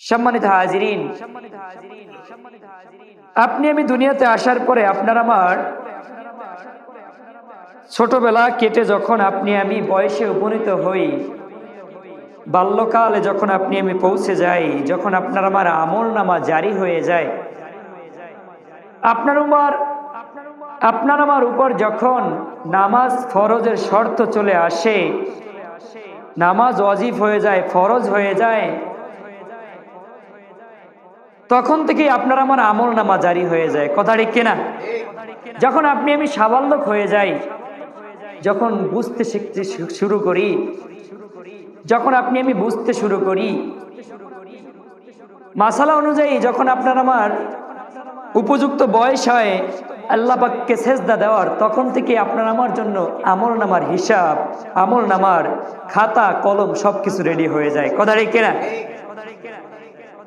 সম্মানিত হাজিরিন, আপনি আমি দুনিয়াতে আসার পরে আপনার আমার ছোটবেলা কেটে যখন আপনি আমি বয়সে উপনীত হই, বাল্যকালে যখন আপনি আমি পৌঁছে যাই, যখন আপনার আমার আমল নামা জারি হয়ে যায়, আপনার উমার, আপনার আমার উপর যখন নামাজ ফরজের শর্ত চলে আসে, নামাজ অজিব হয়ে যায়, ফরজ হয়ে যায় তখন থেকেই আপনার আমার আমল নামা জারি হয়ে যায়। কথা ঠিক কিনা? যখন আপনি আমি সাবাল্যক হয়ে যাই, যখন বুঝতে শিখতে শুরু করি, যখন আপনি আমি বুঝতে শুরু করি, মাসালা অনুযায়ী যখন আপনার আমার উপযুক্ত বয়স হয়, আল্লাহ পাককে সেজদা দেওয়ার, তখন থেকে আপনার আমার জন্য আমল নামার হিসাব, আমল নামার খাতা, কলম সবকিছু রেডি হয়ে যায়। কথা ঠিক কিনা?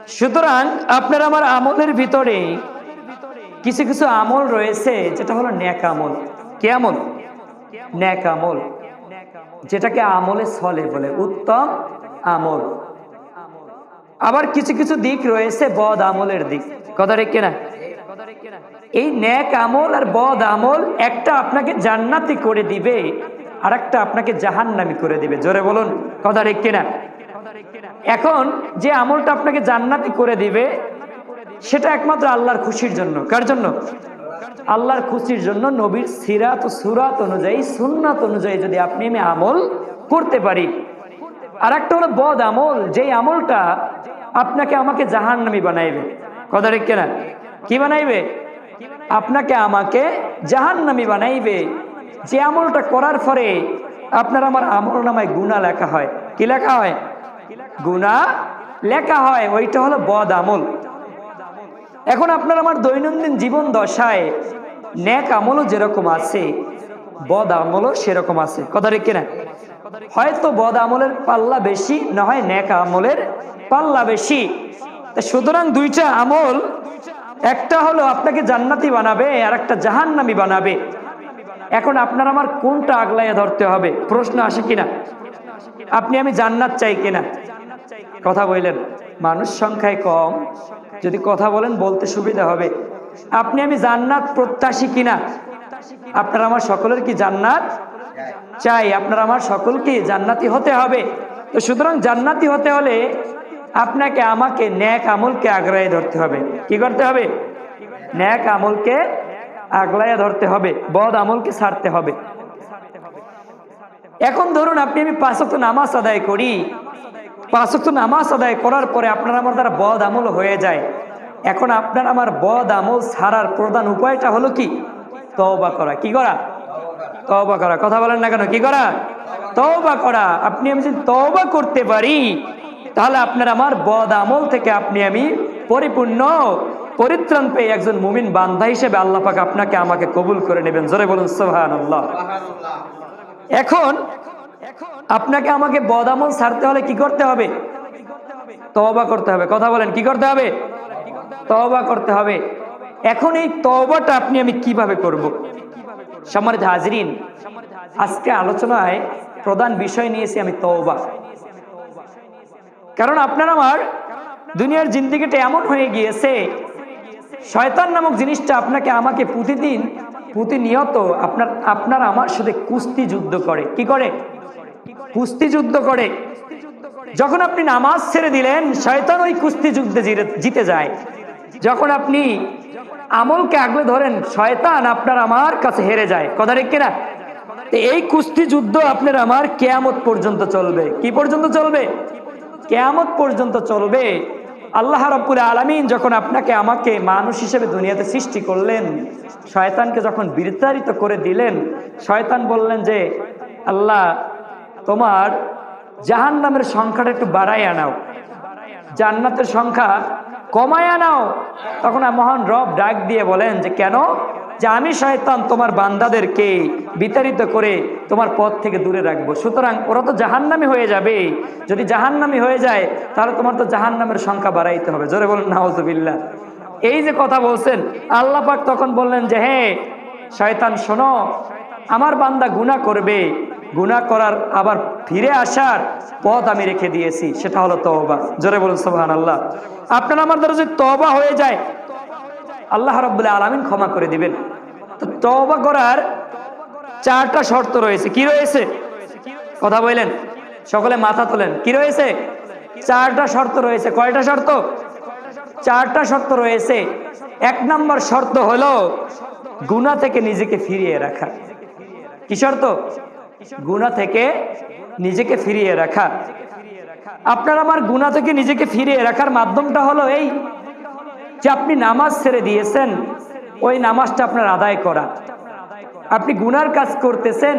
সুতরাং আপনার আমার আমলের ভিতরে কিছু কিছু আমল রয়েছে, যেটা হলো ন্যাক আমল। কে আমল? ন্যাক আমল। যেটাকে আমলে চলে বলে, উত্তম আমল। আবার কিছু কিছু দিক রয়েছে, বদ আমলের দিক। কথা রেখে কিনা? এই ন্যাক আমল আর বদ আমল, একটা আপনাকে জান্নাতি করে দিবে আর একটা আপনাকে জাহান্নামি করে দিবে। জোরে বলুন, কথা রেখে কিনা? এখন যে আমলটা আপনাকে জান্নাতি করে দিবে, সেটা একমাত্র আল্লাহর খুশির জন্য। কার জন্য? আল্লাহর খুশির জন্য নবীর সিরাত সুরাত অনুযায়ী, সুন্নাত অনুযায়ী যদি আপনি আমি আমল করতে পারি। আর একটা হলো বদ আমল, যেই আমলটা আপনাকে আমাকে জাহান্নামি বানাইবে। কথা ঠিক না কি বানাইবে? আপনাকে আমাকে জাহান্নামি বানাইবে। যে আমলটা করার পরে আপনার আমার আমল নামায় গুণা লেখা হয়। কি লেখা হয়? গুণা লেখা হয়, ওইটা হলো বদ আমল। এখন আপনার আমার দৈনন্দিন জীবন দশায় ন্যাক আমলও যেরকম আছে, বদ আমলও সেরকম আছে। কথা রেখে না হয়তো বদ আমলের পাল্লা বেশি, না হয় ন্যাক আমলের পাল্লা বেশি। সুতরাং দুইটা আমল, একটা হলো আপনাকে জান্নাতি বানাবে আর একটা জাহান্নামি বানাবে। এখন আপনার আমার কোনটা আগলাইয়া ধরতে হবে? প্রশ্ন আসে কিনা? আপনি আমি জান্নাত চাই কিনা? কথা বললেন, মানুষ সংখ্যায় কম। যদি কথা বলেন, বলতে সুবিধা হবে। আপনি আমি জান্নাত প্রত্যাশী কিনা? আপনার আমার সকলের কি জান্নাত চাই? আপনার আমার সকলকে জান্নাতি হতে হবে? তো সুতরাং জান্নাতি হতে হলে আপনাকে, আমাকে ন্যাক আমলকে আগ্রায় ধরতে হবে। কি করতে হবে? ন্যাক আমলকে আগলাইয়া ধরতে হবে। বদ আমলকে ছাড়তে হবে। এখন ধরুন, আপনি আমি পাঁচক নামাজ আদায় করি। পাঁচক নামাজ আদায় করার পরে আপনার আমার দ্বারা বদ আমল হয়ে যায়। এখন আপনার আমার বদ আমল ছাড়ার প্রধান উপায়টা হলো কি? তওবা করা। কি করা? তওবা করা। কথা বলেন না কেন? কি করা? তওবা করা। আপনি আমি যদি তওবা করতে পারি, তাহলে আপনার আমার বদ আমল থেকে আপনি আমি পরিপূর্ণ পরিত্রাণ পেয়ে একজন মুমিন বান্ধা হিসেবে আল্লাহ আপনাকে আমাকে কবুল করে নেবেন। জোরে বলুন সোহান এখন আপনাকে আমাকে বদামল ছাড়তে হলে কি করতে হবে? তওবা করতে হবে। কথা বলেন, কি করতে হবে? তওবা করতে হবে। এখন এই তওবাটা আপনি আমি কীভাবে করব? সম্মানিত হাজরিন, আজকে আলোচনায় প্রধান বিষয় নিয়েছি আমি তওবা। কারণ আপনার আমার দুনিয়ার জিন্দিগিটা এমন হয়ে গিয়েছে, শয়তান নামক জিনিসটা আপনাকে আমাকে প্রতিদিন, প্রতিনিয়ত আপনার আপনার আমার সাথে কুস্তি যুদ্ধ করে। কি করে? কুস্তি যুদ্ধ করে। যখন আপনি নামাজ ছেড়ে দিলেন, শয়তান ওই কুস্তি যুদ্ধে জিতে যায়। যখন আপনি আমলকে আগলে ধরেন, শয়তান আপনার আমার কাছে হেরে যায়। কথা কিনা? তো এই কুস্তি যুদ্ধ আপনার আমার কেয়ামত পর্যন্ত চলবে। কি পর্যন্ত চলবে? কেয়ামত পর্যন্ত চলবে। আল্লাহ রব্বুল আলমিন যখন আপনাকে আমাকে মানুষ হিসেবে দুনিয়াতে সৃষ্টি করলেন, শয়তানকে যখন বিস্তারিত করে দিলেন, শয়তান বললেন যে, আল্লাহ তোমার জাহান নামের সংখ্যাটা একটু বাড়াই আনাও। জান্নাতের সংখ্যা কমায় আনাও। তখন মহান রব ডাক দিয়ে বলেন যে, কেন? যে আমি শয়তান তোমার বান্দাদেরকে বিতাড়িত করে তোমার পথ থেকে দূরে রাখব। সুতরাং ওরা তো জাহান্নামি হয়ে যাবে। যদি জাহান্নামি হয়ে যায়, তাহলে তোমার তো জাহান্নামের সংখ্যা বাড়াইতে হবে। জোরে বলুন নাহজবিল্লা এই যে কথা বলছেন, আল্লাহ পাক তখন বললেন যে হ্যাঁ শয়তান, শোনো। আমার বান্দা গুনাহ করবে। গুনাহ করার, আবার ফিরে আসার পথ আমি রেখে দিয়েছি, সেটা হলো তওবা। জোরে বলুন সোহান আল্লাহ আপনার আমার দ্বারা যদি তওবা হয়ে যায়, আল্লাহ রব্বুল্লাহ আলামিন ক্ষমা করে দিবেন। তো তওবা করার চারটা শর্ত রয়েছে। কি রয়েছে? কথা বললেন? সকলে মাথা তোলেন। কি রয়েছে? চারটা শর্ত রয়েছে। কয়টা শর্ত? চারটা শর্ত রয়েছে। এক নম্বর শর্ত হলো গুণা থেকে নিজেকে ফিরিয়ে রাখা। কি শর্ত? গুণা থেকে নিজেকে ফিরিয়ে রাখা। আপনার আমার গুণা থেকে নিজেকে ফিরিয়ে রাখার মাধ্যমটা হলো এই যে আপনি নামাজ ছেড়ে দিয়েছেন, ওই নামাজটা আপনার আদায় করা। আপনি গুনার কাজ করতেছেন,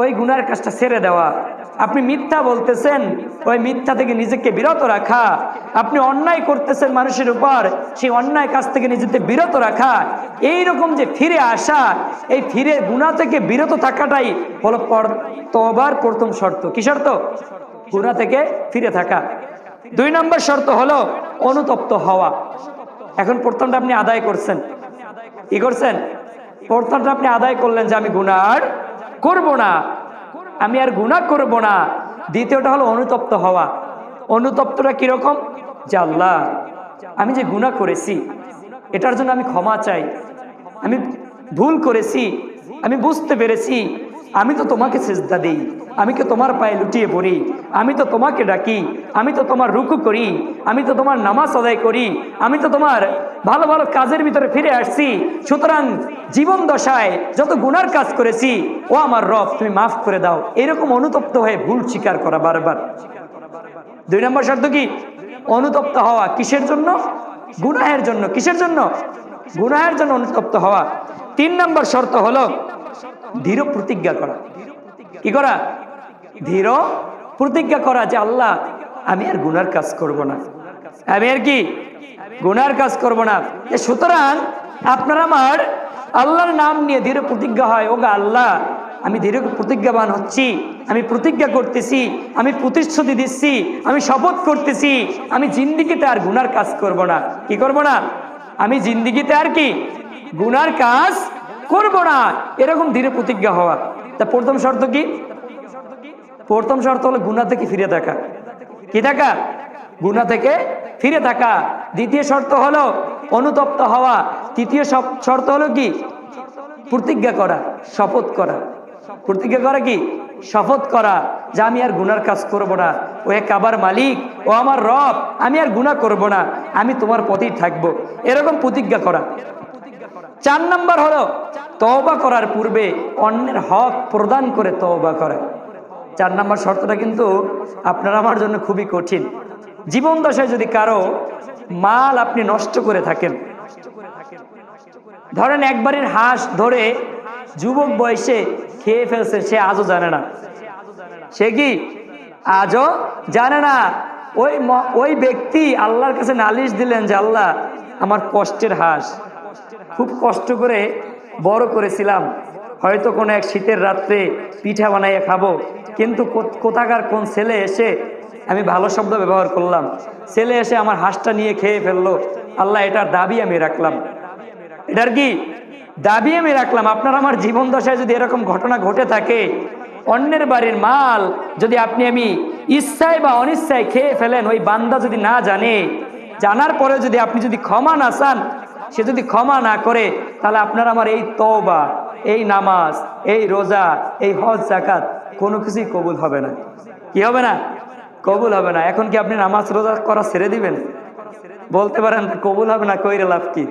ওই গুনার কাজটা ছেড়ে দেওয়া। আপনি মিথ্যা বলতেছেন, ওই মিথ্যা থেকে নিজেকে বিরত রাখা। আপনি অন্যায় করতেছেন মানুষের উপর, সেই অন্যায় কাজ থেকে নিজেকে বিরত রাখা। এই রকম যে ফিরে আসা, এই ফিরে গুণা থেকে বিরত থাকাটাই হলো তবার প্রথম শর্ত। কি শর্ত? গুণা থেকে ফিরে থাকা। দুই নম্বর শর্ত হলো অনুতপ্ত হওয়া। এখন প্রথমটা আপনি আদায় করছেন। কি করছেন? প্রথমটা আপনি আদায় করলেন যে আমি গুনার করব না। আমি আর গুনাহ করব না। দ্বিতীয়টা হলো অনুতপ্ত হওয়া। অনুতপ্তটা কীরকম? যে আল্লাহ, আমি যে গুনাহ করেছি, এটার জন্য আমি ক্ষমা চাই। আমি ভুল করেছি, আমি বুঝতে পেরেছি, আমি তো তোমাকে সেজদা দিই, আমি তো তোমার পায়ে লুটিয়ে পড়ি, আমি তো তোমাকে ডাকি, আমি তো তোমার রুকু করি, আমি তো তোমার নামাজ আদায় করি, আমি তো তোমার ভালো ভালো কাজের ভিতরে ফিরে আসছি। সুতরাং জীবন দশায় যত গুনার কাজ করেছি, ও আমার রব, তুমি মাফ করে দাও। এরকম অনুতপ্ত হয়ে ভুল স্বীকার করা বারবার। দুই নম্বর শর্ত কি? অনুতপ্ত হওয়া কিসের জন্য? গুনাহের জন্য। কিসের জন্য? গুনাহের জন্য অনুতপ্ত হওয়া। তিন নম্বর শর্ত হলো ধীর প্রতিজ্ঞা করা। কি করা? ধীর প্রতিজ্ঞা করা যে, আল্লাহ, আমি আর গুনার কাজ করব না। আমি আর কি? গুনার কাজ করব না। সুতরাং আপনার আমার আল্লাহর নাম নিয়ে দৃঢ় প্রতিজ্ঞা হয়, ওগা আল্লাহ, আমি দৃঢ় প্রতিজ্ঞাবান হচ্ছি, আমি প্রতিজ্ঞা করতেছি, আমি প্রতিশ্রুতি দিচ্ছি, আমি শপথ করতেছি, আমি জিন্দিগিতে আর গুনার কাজ করব না। কি করব না? আমি জিন্দিগিতে আর কি? গুনার কাজ করব না। এরকম দৃঢ় প্রতিজ্ঞা হওয়া। তা প্রথম শর্ত কি? প্রথম শর্ত হলো গুণা থেকে ফিরে থাকা। কি থাকা? গুণা থেকে ফিরে থাকা। দ্বিতীয় শর্ত হলো অনুতপ্ত হওয়া। তৃতীয় শর্ত হলো কি? প্রতিজ্ঞা করা, শপথ করা। প্রতিজ্ঞা করা কি? শপথ করা যে আমি আর গুনার কাজ করব না। ও এক আবার মালিক, ও আমার রব, আমি আর গুনাহ করব না। আমি তোমার পথেই থাকব। এরকম প্রতিজ্ঞা করা। চার নাম্বার হলো তওবা করার পূর্বে অন্যের হক প্রদান করে তওবা করা। চার নাম্বার শর্তটা কিন্তু আপনার আমার জন্য খুবই কঠিন। জীবন দশায় যদি কারও মাল আপনি নষ্ট করে থাকেন ধরেন একবারের হাঁস ধরে যুবক বয়সে খেয়ে ফেলছে, সে আজও জানে না। সে কি আজও জানে না? ওই ওই ব্যক্তি আল্লাহর কাছে নালিশ দিলেন যে, আল্লাহ, আমার কষ্টের হাঁস। খুব কষ্ট করে বড় করেছিলাম। হয়তো কোনো এক শীতের রাত্রে পিঠা বানাইয়ে খাব। কিন্তু কোথাকার কোন ছেলে এসে আমি ভালো শব্দ ব্যবহার করলাম। ছেলে এসে আমার হাঁসটা নিয়ে খেয়ে ফেলল। আল্লাহ, এটার দাবি আমি রাখলাম। এটার কি? দাবি আমি রাখলাম, আপনার আমার জীবন দশায় যদি এরকম ঘটনা ঘটে থাকে, অন্যের বাড়ির মাল যদি আপনি আমি ইচ্ছায় বা অনিচ্ছায় খেয়ে ফেলেন, ওই বান্দা যদি না জানে, জানার পরে যদি আপনি যদি ক্ষমা না চান, সে যদি ক্ষমা না করে, তাহলে আপনার আমার এই তওবা, এই নামাজ, এই রোজা, এই হজ জাকাত কোনো কিছুই কবুল হবে না। কি হবে না? কবুল হবে না। এখন কি আপনি নামাজ রোজা করা ছেড়ে দিবেন? বলতে পারেন কবুল হবে না, কইরে লাভ কি?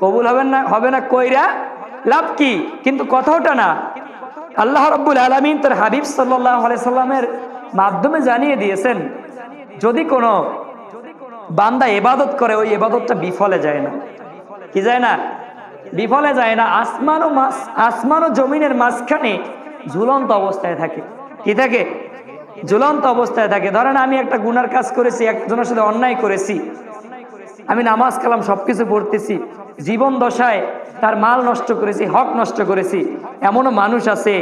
কবুল হবেন না, হবে না কইরা লাভ কি? কিন্তু কথা ওটা না। আল্লাহ রব্বুল আলমিন তার হাবিব সাল্লাহ সাল্লামের মাধ্যমে জানিয়ে দিয়েছেন, যদি কোনো বান্দা এবাদত করে, ওই এবাদতটা বিফলে যায় না। কি যায় না? বিফলে যায় না। আসমান ও মাস, আসমান ও জমিনের মাঝখানে ঝুলন্ত অবস্থায় থাকে। কি থাকে? ঝুলন্ত অবস্থায় থাকে। ধরেন আমি একটা গুনার কাজ করেছি, একজনের সাথে অন্যায় করেছি। আমি নামাজ কালাম সবকিছু পড়তেছি। জীবন দশায় তার মাল নষ্ট করেছি, হক নষ্ট করেছি। এমনও মানুষ আছে,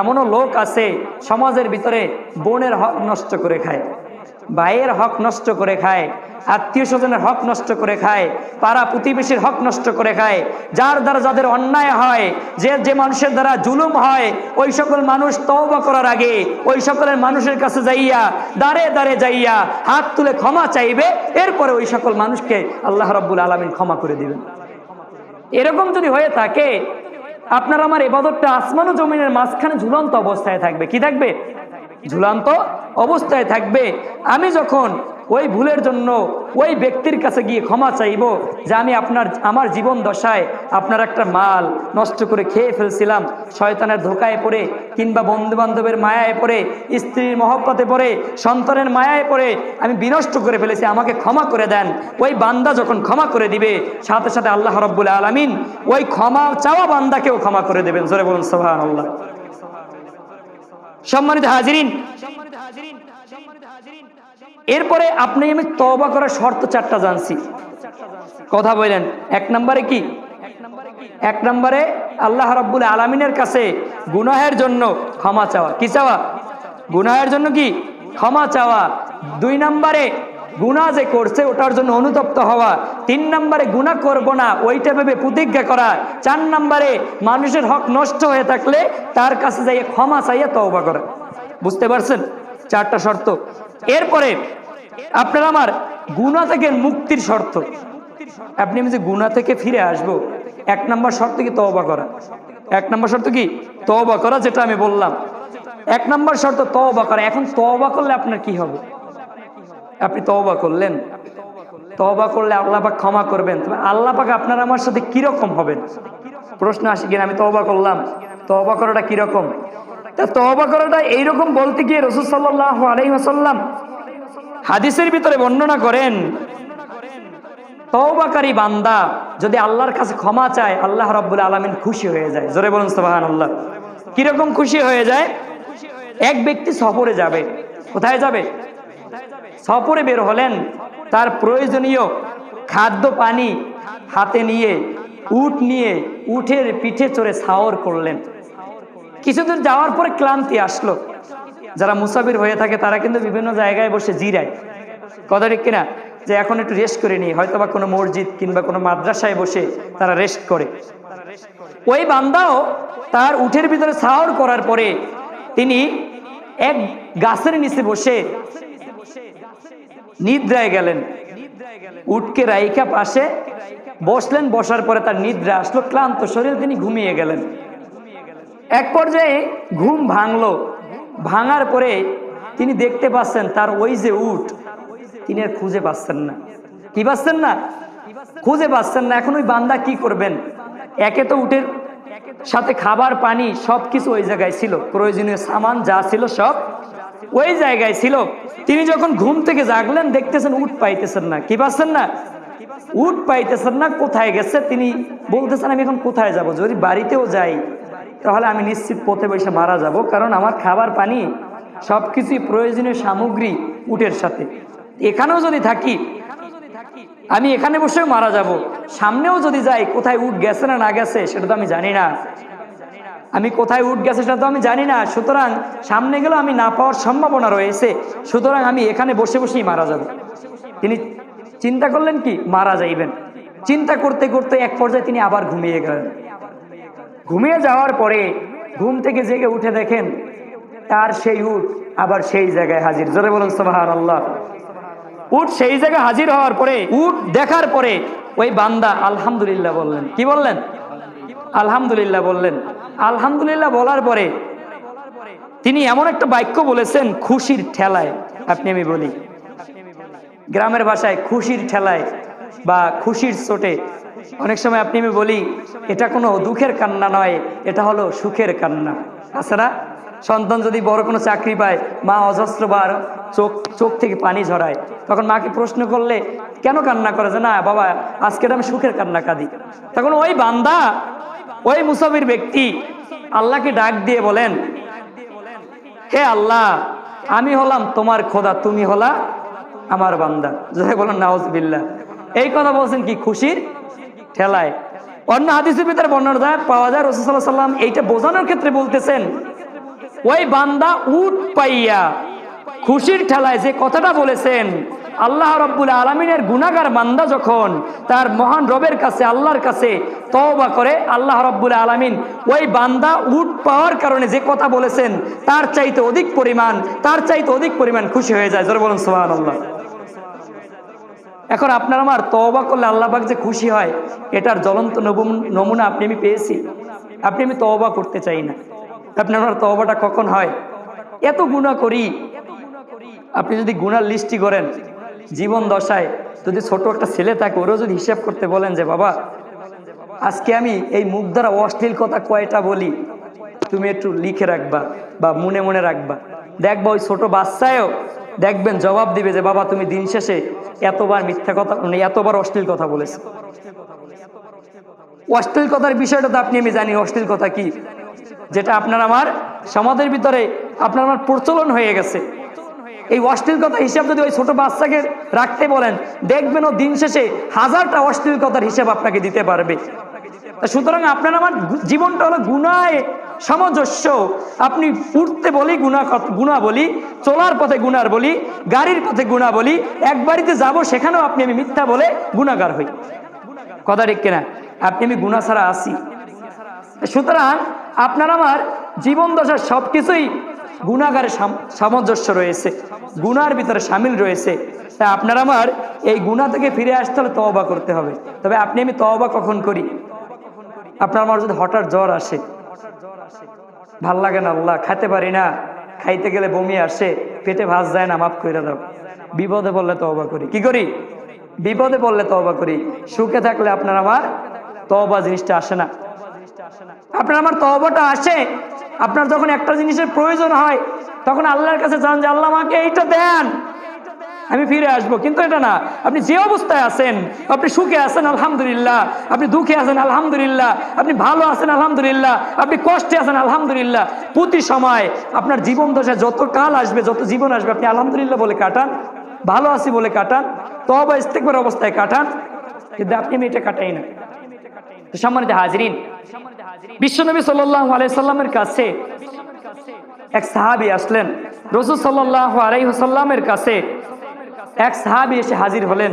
এমনও লোক আছে, সমাজের ভিতরে বোনের হক নষ্ট করে খায়, ভাইয়ের হক নষ্ট করে খায় আত্মীয় স্বজনের হক নষ্ট করে খায়, পাড়া প্রতিবেশীর হক নষ্ট করে খায়। যার দ্বারা যাদের অন্যায় হয়, যে যে মানুষের দ্বারা জুলুম হয়, ওই সকল মানুষ তওবা করার আগে, ওই সকলের মানুষের কাছে যাইয়া দাঁড়ে দাঁড়ে যাইয়া হাত তুলে ক্ষমা চাইবে, এরপরে ওই সকল মানুষকে আল্লাহ রব্বুল আলমিন ক্ষমা করে দিবেন। এরকম যদি হয়ে থাকে, আপনার আমার এবাদতটা আসমান ও জমিনের মাঝখানে ঝুলন্ত অবস্থায় থাকবে। কি থাকবে? ঝুলন্ত অবস্থায় থাকবে। আমি যখন ওই ভুলের জন্য ওই ব্যক্তির কাছে গিয়ে ক্ষমা চাইব যে আমি আপনার, আমার জীবন দশায় আপনার একটা মাল নষ্ট করে খেয়ে ফেলছিলাম, শয়তানের ধোকায় পড়ে কিংবা বন্ধু বান্ধবের মায়ায় পড়ে, স্ত্রীর মহব্বতে পড়ে, সন্তানের মায়ায় পড়ে আমি বিনষ্ট করে ফেলেছি, আমাকে ক্ষমা করে দেন। ওই বান্দা যখন ক্ষমা করে দিবে, সাথে সাথে আল্লাহ রব্বুল আলমিন ওই ক্ষমা চাওয়া বান্দাকেও ক্ষমা করে দেবেন। জোরে বলুন সোহান আল্লাহ সম্মানিত হাজিরিন এরপরে আপনি আমি তবা করার শর্ত চারটা জানছি। কথা বললেন, এক নম্বরে কি? এক নম্বরে আল্লাহ রাব্বুল আলমিনের কাছে গুনাহের জন্য ক্ষমা চাওয়া। কি চাওয়া? গুনাহের জন্য কি? ক্ষমা চাওয়া। দুই নম্বরে গুণা যে করছে ওটার জন্য অনুতপ্ত হওয়া। তিন নম্বরে গুণা করব না, ওইটা ভেবে প্রতিজ্ঞা করা। চার নম্বরে মানুষের হক নষ্ট হয়ে থাকলে তার কাছে যাইয়ে ক্ষমা চাইয়া তওবা করা। বুঝতে পারছেন? চারটা শর্ত। এরপরে আপনার আমার গুণা থেকে মুক্তির শর্ত। আপনি আমি যে গুণা থেকে ফিরে আসব, এক নম্বর শর্ত কি তওবা করা? এক নম্বর শর্ত কি? তওবা করা, যেটা আমি বললাম। এক নম্বর শর্ত তওবা করা। এখন তওবা করলে আপনার কি হবে? আপনি তওবা করলেন। তবা করলে আল্লাহ পাক ক্ষমা করবেন। তবে আল্লাহ পাক আপনার আমার সাথে কীরকম হবেন? প্রশ্ন আসে কিনা? আমি তওবা করলাম। তওবা করাটা কীরকম? তা তওবা করাটা এইরকম বলতে গিয়ে রসুল সাল্লাহ আলাইসাল্লাম হাদিসের ভিতরে বর্ণনা করেন, তওবাকারী বান্দা যদি আল্লাহর কাছে ক্ষমা চায়, আল্লাহ রব্বুল আলমিন খুশি হয়ে যায়। জোরে বলুন সোহান আল্লাহ কীরকম খুশি হয়ে যায়? এক ব্যক্তি সফরে যাবে, কোথায় যাবে? সফরে বের হলেন, তার প্রয়োজনীয় খাদ্য পানি হাতে নিয়ে, উট নিয়ে, উঠের পিঠে চড়ে সাওর করলেন। কিছুদূর যাওয়ার পরে ক্লান্তি আসলো। যারা মুসাফির হয়ে থাকে, তারা কিন্তু বিভিন্ন জায়গায় বসে জিরায়। কথা ঠিক কিনা? যে এখন একটু রেস্ট করে নিই। হয়তো বা কোনো মসজিদ কিংবা কোনো মাদ্রাসায় বসে তারা রেস্ট করে। ওই বান্দাও তার উঠের ভিতরে সাহর করার পরে তিনি এক গাছের নিচে বসে নিদ্রায় গেলেন। উঠকে রাইকা পাশে বসলেন। বসার পরে তার নিদ্রা আসলো, ক্লান্ত শরীর তিনি ঘুমিয়ে গেলেন। এক পর্যায়ে ঘুম ভাঙলো। ভাঙার পরে তিনি দেখতে পাচ্ছেন তার ওই যে উট তিনি আর খুঁজে পাচ্ছেন না। কি পাচ্ছেন না? খুঁজে পাচ্ছেন না। এখন ওই বান্দা কি করবেন? একে তো উটের সাথে খাবার, পানি সব কিছু ওই জায়গায় ছিল। প্রয়োজনীয় সামান যা ছিল সব ওই জায়গায় ছিল। তিনি যখন ঘুম থেকে জাগলেন, দেখতেছেন উট পাইতেছেন না। কি পাচ্ছেন না? উট পাইতেছেন না। কোথায় গেছে? তিনি বলতেছেন, আমি এখন কোথায় যাব? যদি বাড়িতেও যাই তাহলে আমি নিশ্চিত পথে বসে মারা যাব, কারণ আমার খাবার পানি সব কিছুই প্রয়োজনীয় সামগ্রী উটের সাথে। এখানেও যদি থাকি, আমি এখানে বসেও মারা যাব। সামনেও যদি যাই, কোথায় উঠ গেছে না না গেছে, সেটা তো আমি জানি না। আমি কোথায় উঠ গেছে সেটা তো আমি জানি না। সুতরাং সামনে গেলেও আমি না পাওয়ার সম্ভাবনা রয়েছে। সুতরাং আমি এখানে বসে বসেই মারা যাব। তিনি চিন্তা করলেন কি? মারা যাইবেন। চিন্তা করতে করতে এক পর্যায়ে তিনি আবার ঘুমিয়ে গেলেন। ঘুমিয়ে যাওয়ার পরে ঘুম থেকে জেগে উঠে দেখেন তার সেই উঠ আবার সেই জায়গায় হাজির। জোরে বলুন সোহান আল্লাহ উঠ সেই জায়গায় হাজির হওয়ার পরে উঠ দেখার পরে ওই বান্দা আলহামদুলিল্লাহ বললেন। কি বললেন? আলহামদুলিল্লাহ বললেন। আলহামদুলিল্লাহ বলার পরে তিনি এমন একটা বাক্য বলেছেন, খুশির ঠেলায়। আপনি আমি বলি, গ্রামের ভাষায় খুশির ঠেলায় বা খুশির চোটে অনেক সময় আপনি আমি বলি, এটা কোনো দুঃখের কান্না নয়, এটা হলো সুখের কান্না। আছে না? সন্তান যদি বড় কোনো চাকরি পায়, মা অজস্রবার চোখ চোখ থেকে পানি ঝরায়, তখন মাকে প্রশ্ন করলে, কেন কান্না করে? যে না, বাবা, আজকে আমি সুখের কান্না কাঁদি তখন ওই বান্দা, ওই মুসাফির ব্যক্তি আল্লাহকে ডাক দিয়ে বলেন, হে আল্লাহ, আমি হলাম তোমার খোদা, তুমি হলা আমার বান্দা। যদি বলেন নাওজবিল্লা এই কথা বলছেন কি, খুশির? ঠেলায়। অন্য হাদিসের ভিতরে বর্ণনা পাওয়া যায় রসুল্লাহ সাল্লাম এইটা বোঝানোর ক্ষেত্রে বলতেছেন, ওই বান্দা উট পাইয়া খুশির ঠেলায় যে কথাটা বলেছেন, আল্লাহ রব্বুল আলমিনের গুনাগার বান্দা যখন তার মহান রবের কাছে, আল্লাহর কাছে তওবা করে, আল্লাহ রব্বুল আলমিন ওই বান্দা উঠ পাওয়ার কারণে যে কথা বলেছেন, তার চাইতে অধিক পরিমাণ, তার চাইতে অধিক পরিমাণ খুশি হয়ে যায়। জোরে বলুন সোহান আল্লাহ এখন আপনার আমার তওবা করলে আল্লাহ পাক যে খুশি হয়, এটার জ্বলন্ত নমুনা আপনি আমি পেয়েছি। আপনি আমি তওবা করতে চাই না। আপনার আমার তওবাটা কখন হয়? এত গুণা করি। আপনি যদি গুনার লিস্টি করেন, জীবন দশায় যদি ছোট একটা ছেলে থাকে, ওরও যদি হিসাব করতে বলেন যে, বাবা, আজকে আমি এই মুখ দ্বারা অশ্লীল কথা কয়টা বলি? তুমি একটু লিখে রাখবা বা মনে মনে রাখবা। দেখবা ওই ছোট বাচ্চায়ও দেখবেন, জবাব দিবে যে, বাবা, তুমি দিন শেষে এতবার মিথ্যা কথা মানে এতবার অশ্লীল কথা বলেছ। অশ্লীল কথার বিষয়টা তো আপনি, আমি জানি অশ্লীল কথা কি? যেটা আপনার আমার সমাজের ভিতরে আপনার আমার প্রচলন হয়ে গেছে। এই অশ্লীল কথা হিসাব যদি ওই ছোট বাচ্চাকে রাখতে বলেন, দেখবেন ও দিন শেষে হাজারটা অশ্লীল কথার হিসাব আপনাকে দিতে পারবে। সুতরাং আপনার আমার জীবনটা হলো গুনায় সামঞ্জস্য। আপনি উঠতে বলি গুণা গুণা বলি, চলার পথে গুনার বলি, গাড়ির পথে গুণা বলি, এক বাড়িতে যাব, সেখানেও আপনি আমি মিথ্যা বলে গুণাগার হই। কথা ঠিক কিনা? আপনি আমি গুণা ছাড়া আসি সুতরাং আপনার আমার জীবন দশার সব কিছুই গুণাগারের সাম- সামঞ্জস্য রয়েছে, গুনার ভিতরে সামিল রয়েছে। তা আপনার আমার এই গুণা থেকে ফিরে আসতে হলে তওবা করতে হবে। তবে আপনি আমি তওবা কখন করি? আপনার আমার যদি হঠাৎ জ্বর আসে ভালো লাগে না, আল্লাহ, খাইতে পারি না। খাইতে গেলে বমি আসে, পেটে ভাজ যায় না, মাফ করে দাও। বিপদে বললে তবা করি। কি করি? বিপদে বললে তবা করি। সুখে থাকলে আপনার আমার তবা জিনিসটা আসে না। আপনার আমার তবাটা আসে। আপনার যখন একটা জিনিসের প্রয়োজন হয়, তখন আল্লাহর কাছে চান যে, আল্লাহ, আমাকে এইটা দেন। আমি ফিরে আসব, কিন্তু এটা না। আপনি যে অবস্থায় আছেন, আপনি সুখে আছেন, আলহামদুলিল্লাহ। আপনি দুঃখে আছেন, আলহামদুলিল্লাহ। আপনি ভালো আছেন, আলহামদুলিল্লাহ। আপনি কষ্টে আছেন, আলহামদুলিল্লাহ। প্রতি সময় আপনার জীবন দশায় যত কাল আসবে, যত জীবন আসবে, আপনি আলহামদুলিল্লাহ বলে কাটান, ভালো আছি বলে কাটান তবা ইস্তেকবার অবস্থায় কাটান, কিন্তু আপনি আমি এটা কাটাই না। সম্মানিত হাজরিন, বিশ্বনবী সাল্লাহ কাছে এক সাহাবি আসলেন। রসুল সাল্লাহ আলাইসাল্লামের কাছে এক সাহাবি এসে হাজির হলেন।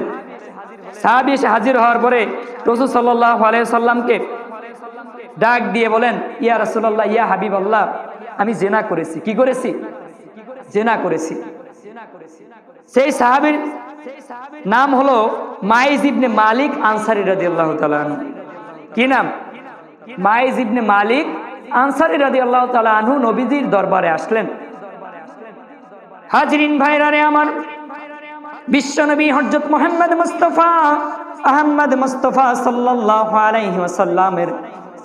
সাহাবি এসে হাজির হওয়ার পরে রসুল সাল্লাহ আলাইসাল্লামকে ডাক দিয়ে বলেন, ইয়া রসুল্লাহ ইয়া হাবিব আল্লাহ আমি জেনা করেছি। কি করেছি? জেনা করেছি। সেই সাহাবির নাম হলো মাইজ ইবনে মালিক আনসারি রাজি আল্লাহ কি নাম? মাইজ ইবনে মালিক আনসারি রাজি আল্লাহ তালা নবীজির দরবারে আসলেন। হাজরিন ভাইরা রে আমার বিশ্বনবী হজরত মোহাম্মদ মুস্তফা আহম্মদ মুস্তফা সাল্লাহ আলাইহি ওয়াসাল্লামের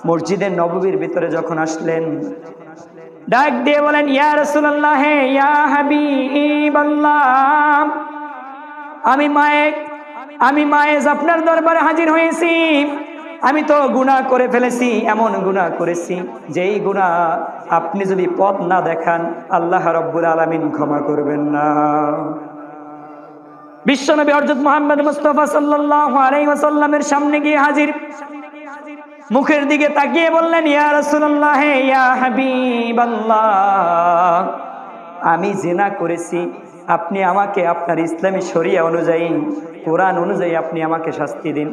মসজিদের নববীর ভিতরে যখন আসলেন, ডাক দিয়ে বলেন, ইয়া রাসূলুল্লাহ, হে ইয়া হাবিবাল্লাহ, আমি মায়ে আমি মায়েজ আপনার দরবারে হাজির হয়েছি। আমি তো গুনাহ করে ফেলেছি, এমন গুনাহ করেছি, যেই গুনাহ আপনি যদি পথ না দেখান, আল্লাহ রব্বুল আলামিন ক্ষমা করবেন না। বিশ্বনবী হযরত মুহাম্মদ মুস্তাফা সাল্লাল্লাহু আলাইহি ওয়াসাল্লামের সামনে গিয়ে হাজির। মুখের দিকে তাকিয়ে বললেন, ইয়া রাসূলুল্লাহ, ইয়া হাবিবাল্লাহ, আমি জেনা করেছি। আপনি আমাকে আপনার ইসলামী শরিয়া অনুযায়ী, কোরআন অনুযায়ী আপনি আমাকে শাস্তি দিন।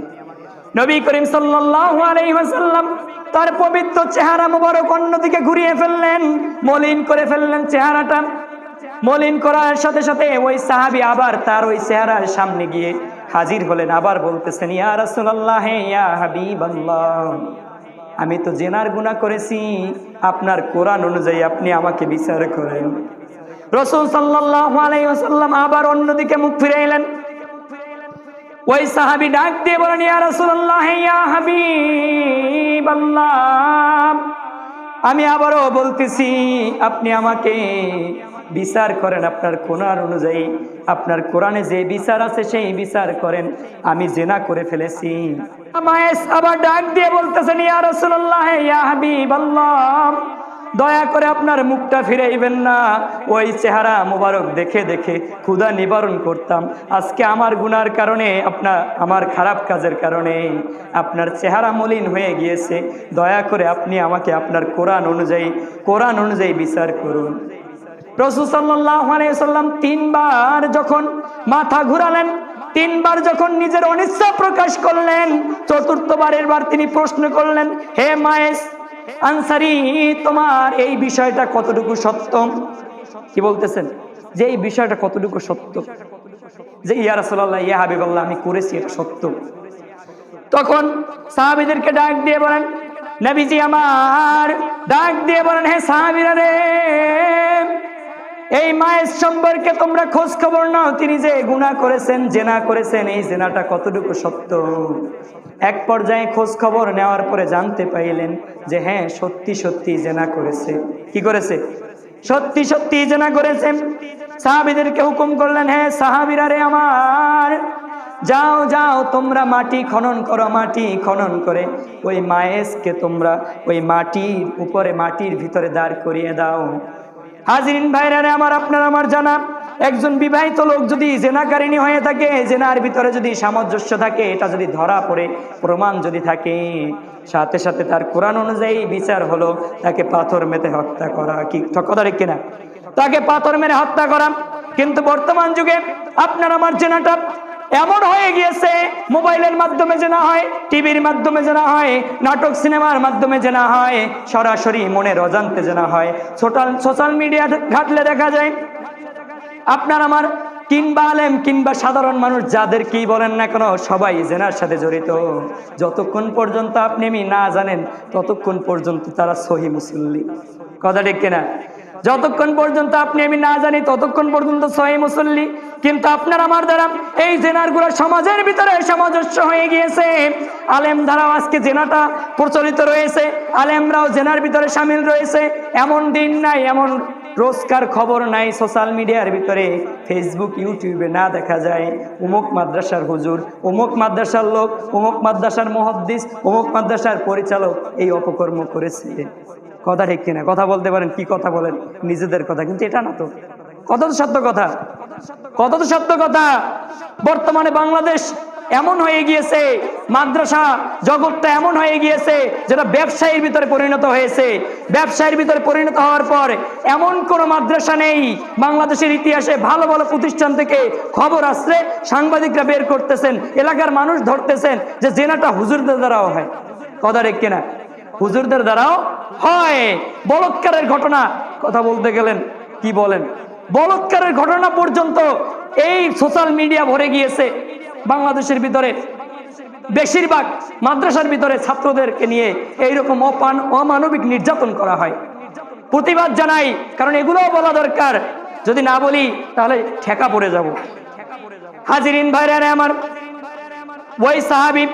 নবী করিম সাল্লাল্লাহু আলাইহি ওয়াসাল্লাম তার পবিত্র চেহারা মোবারক অন্যদিকে ঘুরিয়ে ফেললেন, মলিন করে ফেললেন চেহারাটা। মলিন করার সাথে সাথে ওই সাহাবি আবার তার ওই চেহারার সামনে গিয়ে হাজির হলেন, আবার বলতেছেন, ইয়া রাসূলুল্লাহ, ইয়া হাবিবাল্লাহ, আমি তো জেনার গুনাহ করেছি, আপনার কোরআন অনুযায়ী আপনি আমাকে বিচার করেন। রসুল সাল্লাল্লাহু আলাইহি ওয়াসাল্লাম আবার অন্যদিকে মুখ ফিরে এলেন। ওই সাহাবি ডাক দিয়ে বলেন, ইয়া রাসূলুল্লাহ, ইয়া হাবিবাল্লাহ, আমি আবারও বলতেছি, আপনি আমাকে বিচার করেন আপনার কোরআন অনুযায়ী। আপনার কোরআনে যে বিচার আছে সেই বিচার করেন। আমি জেনা করে ফেলেছি। আবার ডাক দিয়ে বলতেছেন দয়া করে আপনার মুখটা ফিরাইবেন না। ওই চেহারা মোবারক দেখে দেখে ক্ষুধা নিবারণ করতাম। আজকে আমার গুনার কারণে, আপনার, আমার খারাপ কাজের কারণে আপনার চেহারা মলিন হয়ে গিয়েছে। দয়া করে আপনি আমাকে আপনার কোরআন অনুযায়ী কোরআন অনুযায়ী বিচার করুন। রসুল সাল্লাম তিনবার যখন মাথা ঘুরালেন, তিনবার যখন নিজের অনিচ্ছা প্রকাশ করলেন, চতুর্থবারের বার তিনি প্রশ্ন করলেন, হে মায়েস, আনসারি, তোমার এই বিষয়টা কতটুকু সত্য? কি বলতেছেন? যে এই বিষয়টা কতটুকু সত্য? যে, ইয়া রাসূলুল্লাহ, ইয়া হাবিবাল্লাহ, আমি করেছি, এটা সত্য। তখন সাহাবিদেরকে ডাক দিয়ে বলেন, নবীজি আমার। ডাক দিয়ে বলেন, হে সাহাবিরা রে এই মায়ের সম্পর্কে তোমরা খোঁজ খবর নাও। তিনি যে গুণা করেছেন, জেনা করেছেন, এই জেনাটা কতটুকু সত্য? এক পর্যায়ে খোঁজ খবর নেওয়ার পরে জানতে পাইলেন যে হ্যাঁ সত্যি সত্যি জেনা করেছে। কি করেছে? সত্যি সত্যি জেনা করেছে। সাহাবিদেরকে হুকুম করলেন হ্যাঁ সাহাবিরা রে আমার, যাও যাও, তোমরা মাটি খনন করো, মাটি খনন করে ওই মায়েসকে তোমরা ওই মাটির উপরে, মাটির ভিতরে দাঁড় করিয়ে দাও। হাজিরিন ভাইরারে, আমার আপনার, আমার জানা। একজন বিবাহিত লোক যদি জেনাকারিণী হয়ে থাকে, জেনার ভিতরে যদি সামঞ্জস্য থাকে, এটা যদি ধরা পড়ে, প্রমাণ যদি থাকে, সাথে সাথে তার কোরআন অনুযায়ী বিচার হলো, তাকে পাথর মেতে হত্যা করা, কি কথা ঠিক কিনা? তাকে পাথর মেরে হত্যা করা। কিন্তু বর্তমান যুগে, আপনার, আমার জেনাটা এমন হয়ে গিয়েছে, মোবাইলের মাধ্যমে জানা হয়, টিভির মাধ্যমে জানা হয়, নাটক সিনেমার মাধ্যমে জানা হয়, সরাসরি মনের অজান্তে জানা হয়। সোশ্যাল মিডিয়া ঘাটলে দেখা যায়, আপনার আমার কিংবা আলেম কিংবা সাধারণ মানুষ যাদের কি বলেন না কেন, সবাই জেনার সাথে জড়িত। যতক্ষণ পর্যন্ত আপনি না জানেন, ততক্ষণ পর্যন্ত তারা সহি মুসল্লি। কথা ঠিক কিনা? যতক্ষণ পর্যন্ত আপনি, আমি না জানি ততক্ষণ পর্যন্ত সহি মুসল্লি, কিন্তু আপনার আমার দ্বারা এই জেনারগুলো সমাজের ভিতরে সামঞ্জস্য হয়ে গিয়েছে। আলেম দ্বারাও আজকে জেনাটা প্রচলিত রয়েছে, আলেমরাও জেনার ভিতরে সামিল রয়েছে। এমন দিন নাই, এমন রোজকার খবর নাই সোশ্যাল মিডিয়ার ভিতরে। ফেসবুক, ইউটিউবে না দেখা যায়। উমুক মাদ্রাসার হুজুর, উমুক মাদ্রাসার লোক, উমুক মাদ্রাসার মহাদ্দিস, উমুক মাদ্রাসার পরিচালক এই অপকর্ম করেছে কথা ঠিক কিনা? কথা বলতে পারেন, কি কথা বলেন? নিজেদের কথা, কিন্তু এটা না তো। কত সত্য কথা। কত সত্য কথা। বর্তমানে বাংলাদেশ এমন হয়ে গিয়েছে, মাদ্রাসা জগৎটা এমন হয়ে গিয়েছে, যেটা ব্যবসায়ীর ভিতরে পরিণত হয়েছে। ব্যবসায়ীর ভিতরে পরিণত হওয়ার পর এমন কোনো মাদ্রাসা নেই, বাংলাদেশের ইতিহাসে ভালো ভালো প্রতিষ্ঠান থেকে খবর আসছে, সাংবাদিকরা বের করতেছেন, এলাকার মানুষ ধরতেছেন যে জেনাটা হুজুরদের দ্বারাও হয়। কথা রেখ কিনা? হুজুরদের দ্বারাও হয়। বলৎকারের ঘটনা, কথা বলতে গেলেন, কি বলেন? বলৎকারের ঘটনা পর্যন্ত এই সোশ্যাল মিডিয়া ভরে গিয়েছে বাংলাদেশের ভিতরে। বেশিরভাগ মাদ্রাসার ভিতরে ছাত্রদেরকে নিয়ে এইরকম অপান, অমানবিক নির্যাতন করা হয়। প্রতিবাদ জানাই, কারণ এগুলোও বলা দরকার। যদি না বলি, তাহলে ঠেকা পড়ে যাব। হাজিরিন ভাইরা আমার, ওই সাহাবি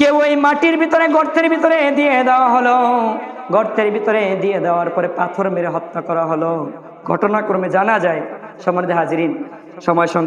কেউ ওই মাটির ভিতরে, গর্তের ভিতরে দিয়ে দেওয়া হলো। গর্তের ভিতরে দিয়ে দেওয়ার পরে পাথর মেরে হত্যা করা হলো। ঘটনাক্রমে জানা যায় সমাজে হাজিরিন, সময় সংখ্যা